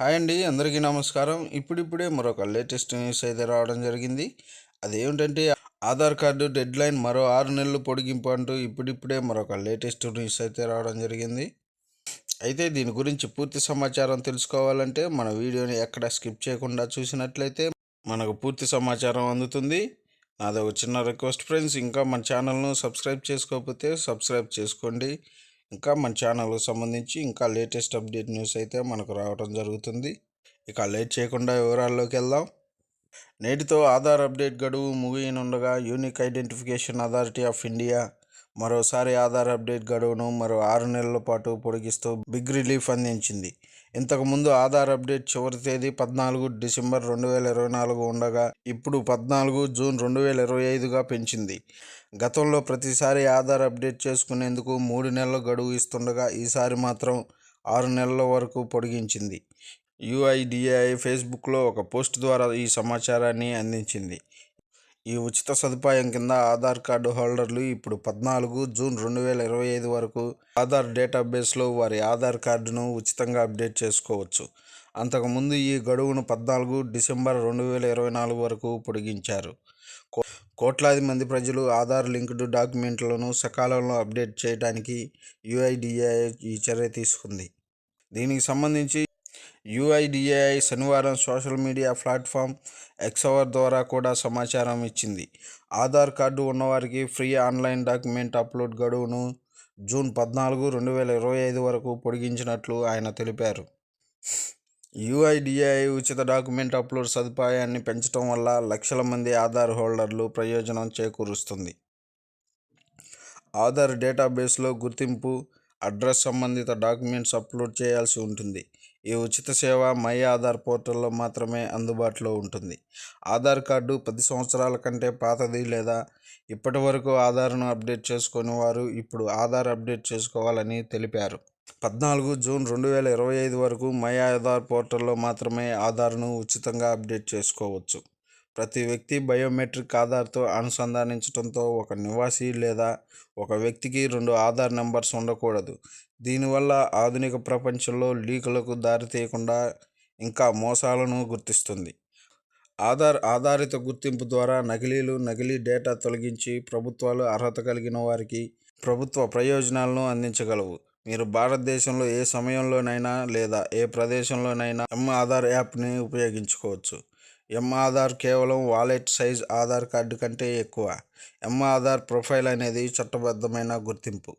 Hi అండి అందరికీ నమస్కారం. ఇప్పుడిప్పుడే మరొక లేటెస్ట్ న్యూస్ అయితే రావడం జరిగింది. అదేమిటంటే ఆధార్ కార్డు డెడ్ లైన్ మరో ఆరు నెలలు పొడిగింపు అంటూ ఇప్పుడిప్పుడే మరొక లేటెస్ట్ న్యూస్ అయితే రావడం జరిగింది. అయితే దీని గురించి పూర్తి సమాచారం తెలుసుకోవాలంటే మన వీడియోని ఎక్కడ స్కిప్ చేయకుండా చూసినట్లయితే మనకు పూర్తి సమాచారం అందుతుంది. నాది ఒక చిన్న రిక్వెస్ట్ ఫ్రెండ్స్ ఇంకా మన ఛానల్ను సబ్స్క్రైబ్ చేసుకోకపోతే సబ్స్క్రైబ్ చేసుకోండి. ఇంకా మన ఛానల్కి సంబంధించి ఇంకా లేటెస్ట్ అప్డేట్ న్యూస్ అయితే మనకు రావడం జరుగుతుంది. ఇక లేట్ చేయకుండా వివరాల్లోకి వెళ్దాం. నేటితో ఆధార్ అప్డేట్ గడువు ముగియనుండగా Unique Identification Authority of India మరోసారి ఆధార్ అప్డేట్ గడువును మరో ఆరు నెలల పాటు పొడిగిస్తూ బిగ్ రిలీఫ్ అందించింది. ఇంతకుముందు ఆధార్ అప్డేట్ చివరి తేదీ పద్నాలుగు డిసెంబర్ రెండు వేల ఇరవై నాలుగు ఉండగా ఇప్పుడు పద్నాలుగు జూన్ రెండు వేల ఇరవై ఐదుగా పెంచింది. గతంలో ప్రతిసారి ఆధార్ అప్డేట్ చేసుకునేందుకు మూడు నెలల గడువు ఇస్తుండగా ఈసారి మాత్రం ఆరు నెలల వరకు పొడిగించింది. యుఐడిఏఐ ఫేస్బుక్లో ఒక పోస్ట్ ద్వారా ఈ సమాచారాన్ని అందించింది. ఈ ఉచిత సదుపాయం కింద ఆధార్ కార్డు హోల్డర్లు ఇప్పుడు పద్నాలుగు జూన్ రెండు వేల ఇరవై ఐదు వరకు ఆధార్ డేటాబేస్లో వారి ఆధార్ కార్డును ఉచితంగా అప్డేట్ చేసుకోవచ్చు. అంతకుముందు ఈ గడువును పద్నాలుగు డిసెంబర్ రెండు వేల ఇరవై నాలుగు వరకు పొడిగించారు. కో- కోట్లాది మంది ప్రజలు ఆధార్ లింక్డ్ డాక్యుమెంట్లను సకాలంలో అప్డేట్ చేయడానికి యుఐడిఏఐ ఈ చర్య తీసుకుంది. దీనికి సంబంధించి యుఐడిఏఐ శనివారం సోషల్ మీడియా ప్లాట్ఫామ్ ఎక్సవర్ ద్వారా కూడా సమాచారం ఇచ్చింది. ఆధార్ కార్డు ఉన్నవారికి ఫ్రీ ఆన్లైన్ డాక్యుమెంట్ అప్లోడ్ గడువును జూన్ పద్నాలుగు రెండు వేల ఇరవై ఐదు వరకు పొడిగించినట్లు ఆయన తెలిపారు. యుఐడిఏఐ ఉచిత డాక్యుమెంట్ అప్లోడ్ సదుపాయాన్ని పెంచడం వల్ల లక్షల మంది ఆధార్ హోల్డర్లు ప్రయోజనం చేకూరుస్తుంది. ఆధార్ డేటాబేస్లో గుర్తింపు అడ్రస్ సంబంధిత డాక్యుమెంట్స్ అప్లోడ్ చేయాల్సి ఉంటుంది. ఈ ఉచిత సేవ మై ఆధార్ పోర్టల్లో మాత్రమే అందుబాటులో ఉంటుంది. ఆధార్ కార్డు పది సంవత్సరాల కంటే పాతది లేదా ఇప్పటి వరకు ఆధార్ను అప్డేట్ చేసుకుని వారు ఇప్పుడు ఆధార్ అప్డేట్ చేసుకోవాలని తెలిపారు. పద్నాలుగు జూన్ రెండు వేల ఇరవై ఐదు వరకు మై ఆధార్ పోర్టల్లో మాత్రమే ఆధార్ను ఉచితంగా అప్డేట్ చేసుకోవచ్చు. ప్రతి వ్యక్తి బయోమెట్రిక్ ఆధార్తో అనుసంధానించడంతో ఒక నివాసి లేదా ఒక వ్యక్తికి రెండు ఆధార్ నెంబర్స్ ఉండకూడదు. దీనివల్ల ఆధునిక ప్రపంచంలో లీకులకు దారితీయకుండా ఇంకా మోసాలను గుర్తిస్తుంది. ఆధార్ ఆధారిత గుర్తింపు ద్వారా నకిలీలు నకిలీ డేటా తొలగించి ప్రభుత్వాలు అర్హత కలిగిన వారికి ప్రభుత్వ ప్రయోజనాలను అందించగలవు. మీరు భారతదేశంలో ఏ సమయంలోనైనా లేదా ఏ ప్రదేశంలోనైనా ఎం ఆధార్ యాప్ని ఉపయోగించుకోవచ్చు. ఎం ఆధార్ కేవలం వాలెట్ సైజ్ ఆధార్ కార్డు కంటే ఎక్కువ. ఎం ఆధార్ ప్రొఫైల్ అనేది చట్టబద్ధమైన గుర్తింపు.